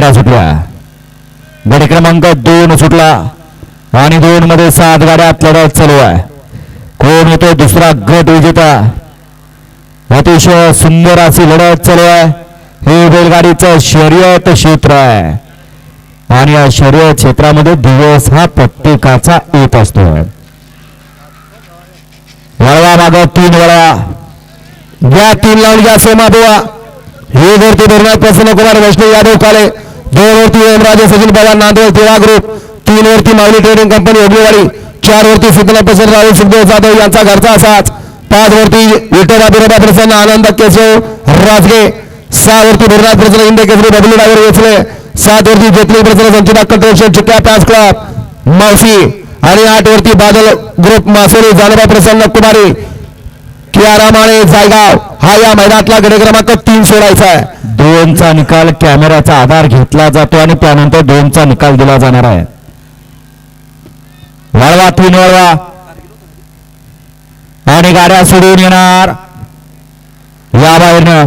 गाड्या सुटल्या गडी क्रमांक दोन सुटला आणि दोन मध्ये सात गाड्यात लढत चालू आहे. कोण येतो दुसरा गट विजेता? अतिशय सुंदर अशी लढत चालू आहे. हे बैलगाडीचं शर्यत क्षेत्र आहे. आणि या शर्यत क्षेत्रामध्ये दिवस हा प्रत्येकाचा येत असतो. वळवा माग तीन वळवा या तीन लावून घ्या सेमा बुवा हे धरती धरणात प्रसन्न कुमार वैष्णव यादव काले दोन वरती ओमराजे सचिन पवार नांदेड तेरा ग्रुप तीन वरती माऊली ट्रेडिंग कंपनी ओगलेवाडी चार वरती सिद्धनाथ प्रसन्न राहुल सुखदेव जाधव यांचा घरचा असाच पाच वरती विठोबा बिरोबा प्रसन्न आनंद केशव राजगे. सहा वरती भरनाथ प्रसन्न इंदे केसरी बबलू डागर वेचले सात वरती जेतली प्रसन्न संचिता कंट्रोल चिक्या पॅस क्लब मावशी आणि आठ वरती बादल ग्रुप मासोरी जानबा प्रसन्न कुमारी. किया माळे जायगाव. हा या मैदानातला गडे क्रमांक तीन सोडायचा आहे. दोनचा निकाल कॅमेऱ्याचा आधार घेतला जातो आणि त्यानंतर दोनचा निकाल दिला जाणार आहे. वळवा तीन वळवा. आणि गाड्या सोडून येणार. या बाहेरनं.